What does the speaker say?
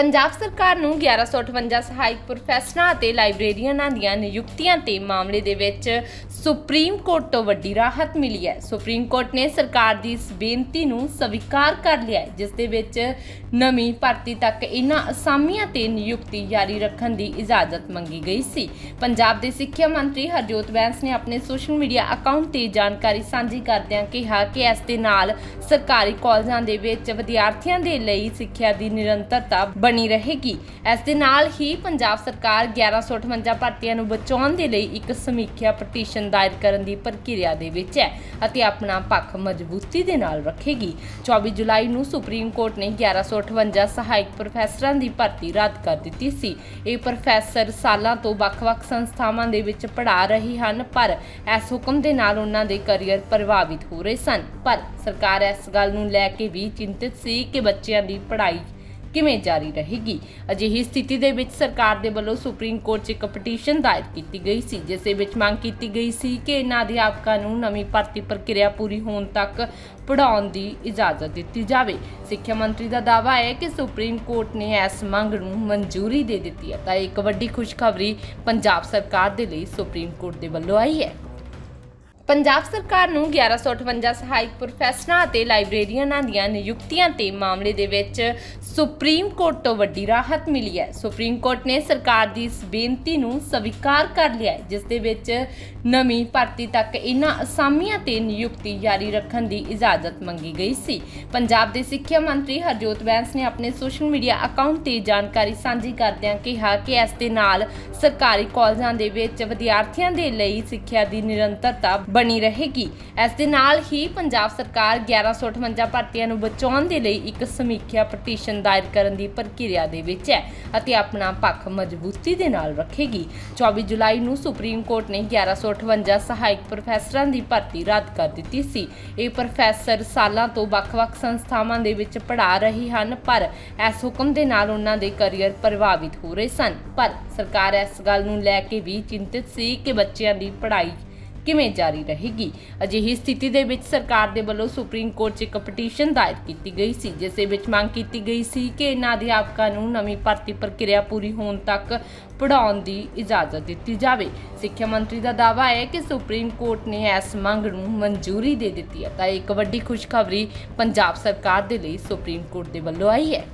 ਪੰਜਾਬ ਸਰਕਾਰ ਨੂੰ 1158 ਸਹਾਇਕ ਪ੍ਰੋਫੈਸਰਾਂ ਅਤੇ ਲਾਇਬ੍ਰੇਰੀਅਨਾਂ ਦੀਆਂ ਨਿਯੁਕਤੀਆਂ ਤੇ ਮਾਮਲੇ ਦੇ ਵਿੱਚ ਸੁਪਰੀਮ ਕੋਰਟ ਤੋਂ ਵੱਡੀ ਰਾਹਤ ਮਿਲੀ ਹੈ। ਸੁਪਰੀਮ ਕੋਰਟ ਨੇ ਸਰਕਾਰ ਦੀ ਇਸ ਬੇਨਤੀ ਨੂੰ ਸਵੀਕਾਰ ਕਰ ਲਿਆ ਹੈ, ਜਿਸ ਦੇ ਵਿੱਚ ਨਵੀਂ ਭਰਤੀ ਤੱਕ ਇਹਨਾਂ ਅਸਾਮੀਆਂ ਤੇ ਨਿਯੁਕਤੀ ਜਾਰੀ ਰੱਖਣ ਦੀ ਇਜਾਜ਼ਤ ਮੰਗੀ ਗਈ ਸੀ। ਪੰਜਾਬ ਦੇ ਸਿੱਖਿਆ ਮੰਤਰੀ ਹਰਜੋਤ ਬੈਂਸ ਨੇ ਆਪਣੇ ਸੋਸ਼ਲ ਮੀਡੀਆ ਅਕਾਊਂਟ ਤੇ ਜਾਣਕਾਰੀ ਸਾਂਝੀ ਕਰਦਿਆਂ ਕਿਹਾ ਕਿ ਇਸ ਦੇ ਨਾਲ ਸਰਕਾਰੀ ਕਾਲਜਾਂ ਦੇ ਵਿੱਚ ਵਿਦਿਆਰਥੀਆਂ ਦੇ ਲਈ ਸਿੱਖਿਆ ਦੀ ਨਿਰੰਤਰਤਾ ਬਣੀ ਰਹੇਗੀ। ਇਸ ਦੇ ਨਾਲ ਹੀ ਪੰਜਾਬ ਸਰਕਾਰ 1158 ਭਰਤੀਆਂ ਨੂੰ ਬਚਾਉਣ ਦੇ ਲਈ ਇੱਕ ਸਮੀਖਿਆ ਪਟੀਸ਼ਨ ਦਾਇਰ ਕਰਨ ਦੀ ਪ੍ਰਕਿਰਿਆ ਦੇ ਵਿੱਚ ਹੈ ਅਤੇ ਆਪਣਾ ਪੱਖ ਮਜ਼ਬੂਤੀ ਦੇ ਨਾਲ ਰੱਖੇਗੀ। 24 ਜੁਲਾਈ ਨੂੰ ਸੁਪਰੀਮ ਕੋਰਟ ਨੇ 1158 ਸਹਾਇਕ ਪ੍ਰੋਫੈਸਰਾਂ ਦੀ ਭਰਤੀ ਰੱਦ ਕਰ ਦਿੱਤੀ ਸੀ। ਇਹ ਪ੍ਰੋਫੈਸਰ ਸਾਲਾਂ ਤੋਂ ਵੱਖ-ਵੱਖ ਸੰਸਥਾਵਾਂ ਦੇ ਵਿੱਚ ਪੜ੍ਹਾ ਰਹੇ ਹਨ, ਪਰ ਇਸ ਹੁਕਮ ਦੇ ਨਾਲ ਉਹਨਾਂ ਦੇ ਕੈਰੀਅਰ ਪ੍ਰਭਾਵਿਤ ਹੋ ਰਹੇ ਸਨ। ਪਰ ਸਰਕਾਰ ਇਸ ਗੱਲ ਨੂੰ ਲੈ ਕੇ ਵੀ ਚਿੰਤਿਤ ਸੀ ਕਿ ਬੱਚਿਆਂ ਦੀ ਪੜ੍ਹਾਈ ਕਿਵੇਂ ਜਾਰੀ ਰਹੇਗੀ? ਅਜਿਹੀ ਸਥਿਤੀ ਦੇ ਵਿੱਚ ਸਰਕਾਰ ਦੇ ਵੱਲੋਂ ਸੁਪਰੀਮ ਕੋਰਟ 'ਚ ਇੱਕ ਪਟੀਸ਼ਨ ਦਾਇਰ ਕੀਤੀ ਗਈ ਸੀ, ਜਿਸ ਦੇ ਵਿੱਚ ਮੰਗ ਕੀਤੀ ਗਈ ਸੀ ਕਿ ਇਹਨਾਂ ਅਧਿਆਪਕਾਂ ਨੂੰ ਨਵੀਂ ਭਰਤੀ ਪ੍ਰਕਿਰਿਆ ਪੂਰੀ ਹੋਣ ਤੱਕ ਪੜਾਉਣ ਦੀ ਇਜਾਜ਼ਤ ਦਿੱਤੀ ਜਾਵੇ। ਸਿੱਖਿਆ ਮੰਤਰੀ ਦਾ ਦਾਅਵਾ ਹੈ ਕਿ ਸੁਪਰੀਮ ਕੋਰਟ ਨੇ ਇਸ ਮੰਗ ਨੂੰ ਮਨਜ਼ੂਰੀ ਦੇ ਦਿੱਤੀ ਹੈ। ਤਾਂ ਇੱਕ ਵੱਡੀ ਖੁਸ਼ਖਬਰੀ ਪੰਜਾਬ ਸਰਕਾਰ ਦੇ ਲਈ ਸੁਪਰੀਮ ਕੋਰਟ ਦੇ ਵੱਲੋਂ ਆਈ ਹੈ। ਪੰਜਾਬ ਸਰਕਾਰ ਨੂੰ 1158 ਸਹਾਇਕ ਪ੍ਰੋਫੈਸਰਾਂ ਅਤੇ ਲਾਇਬ੍ਰੇਰੀਅਨਾਂ ਦੀਆਂ ਨਿਯੁਕਤੀਆਂ ਤੇ ਮਾਮਲੇ ਦੇ ਵਿੱਚ ਸੁਪਰੀਮ ਕੋਰਟ ਤੋਂ ਵੱਡੀ ਰਾਹਤ ਮਿਲੀ ਹੈ। ਸੁਪਰੀਮ ਕੋਰਟ ਨੇ ਸਰਕਾਰ ਦੀ ਇਸ ਬੇਨਤੀ ਨੂੰ ਸਵੀਕਾਰ ਕਰ ਲਿਆ ਹੈ, ਜਿਸ ਦੇ ਵਿੱਚ ਨਵੀਂ ਭਰਤੀ ਤੱਕ ਇਹਨਾਂ ਅਸਾਮੀਆਂ ਤੇ ਨਿਯੁਕਤੀ ਜਾਰੀ ਰੱਖਣ ਦੀ ਇਜਾਜ਼ਤ ਮੰਗੀ ਗਈ ਸੀ। ਪੰਜਾਬ ਦੇ ਸਿੱਖਿਆ ਮੰਤਰੀ ਹਰਜੋਤ ਬੈਂਸ ਨੇ ਆਪਣੇ ਸੋਸ਼ਲ ਮੀਡੀਆ ਅਕਾਊਂਟ ਤੇ ਜਾਣਕਾਰੀ ਸਾਂਝੀ ਕਰਦਿਆਂ ਕਿਹਾ ਕਿ ਇਸ ਦੇ ਨਾਲ ਸਰਕਾਰੀ ਕਾਲਜਾਂ ਦੇ ਵਿੱਚ ਵਿਦਿਆਰਥੀਆਂ ਦੇ ਲਈ ਸਿੱਖਿਆ ਦੀ ਨਿਰੰਤਰਤਾ ਬਣੀ ਰਹੇਗੀ। ਇਸ ਦੇ ਨਾਲ ਹੀ ਪੰਜਾਬ ਸਰਕਾਰ 1158 ਭਰਤੀਆਂ ਨੂੰ ਬਚਾਉਣ ਦੇ ਲਈ ਇੱਕ ਸਮੀਖਿਆ ਪਟੀਸ਼ਨ ਦਾਇਰ ਕਰਨ ਦੀ ਪ੍ਰਕਿਰਿਆ ਦੇ ਵਿੱਚ ਹੈ ਅਤੇ ਆਪਣਾ ਪੱਖ ਮਜ਼ਬੂਤੀ ਦੇ ਨਾਲ ਰੱਖੇਗੀ। 24 ਜੁਲਾਈ ਨੂੰ ਸੁਪਰੀਮ ਕੋਰਟ ਨੇ 1158 ਸਹਾਇਕ ਪ੍ਰੋਫੈਸਰਾਂ ਦੀ ਭਰਤੀ ਰੱਦ ਕਰ ਦਿੱਤੀ ਸੀ। ਇਹ ਪ੍ਰੋਫੈਸਰ ਸਾਲਾਂ ਤੋਂ ਵੱਖ-ਵੱਖ ਸੰਸਥਾਵਾਂ ਦੇ ਵਿੱਚ ਪੜ੍ਹਾ ਰਹੇ ਹਨ, ਪਰ ਇਸ ਹੁਕਮ ਦੇ ਨਾਲ ਉਹਨਾਂ ਦੇ ਕੈਰੀਅਰ ਪ੍ਰਭਾਵਿਤ ਹੋ ਰਹੇ ਸਨ। ਪਰ ਸਰਕਾਰ ਇਸ ਗੱਲ ਨੂੰ ਲੈ ਕੇ ਵੀ ਚਿੰਤਿਤ ਸੀ ਕਿ ਬੱਚਿਆਂ ਦੀ ਪੜ੍ਹਾਈ ਕਿਵੇਂ ਜਾਰੀ ਰਹੇਗੀ? ਅਜਿਹੀ ਸਥਿਤੀ ਦੇ ਵਿੱਚ ਸਰਕਾਰ ਦੇ ਵੱਲੋਂ ਸੁਪਰੀਮ ਕੋਰਟ 'ਚ ਇੱਕ ਪਟੀਸ਼ਨ ਦਾਇਰ ਕੀਤੀ ਗਈ ਸੀ, ਜਿਸ ਦੇ ਵਿੱਚ ਮੰਗ ਕੀਤੀ ਗਈ ਸੀ ਕਿ ਇਹਨਾਂ ਅਧਿਆਪਕਾਂ ਨੂੰ ਨਵੀਂ ਭਰਤੀ ਪ੍ਰਕਿਰਿਆ ਪੂਰੀ ਹੋਣ ਤੱਕ ਪੜਾਉਣ ਦੀ ਇਜਾਜ਼ਤ ਦਿੱਤੀ ਜਾਵੇ। ਸਿੱਖਿਆ ਮੰਤਰੀ ਦਾ ਦਾਅਵਾ ਹੈ ਕਿ ਸੁਪਰੀਮ ਕੋਰਟ ਨੇ ਇਸ ਮੰਗ ਨੂੰ ਮਨਜ਼ੂਰੀ ਦੇ ਦਿੱਤੀ ਹੈ। ਤਾਂ ਇੱਕ ਵੱਡੀ ਖੁਸ਼ਖਬਰੀ ਪੰਜਾਬ ਸਰਕਾਰ ਦੇ ਲਈ ਸੁਪਰੀਮ ਕੋਰਟ ਦੇ ਵੱਲੋਂ ਆਈ ਹੈ।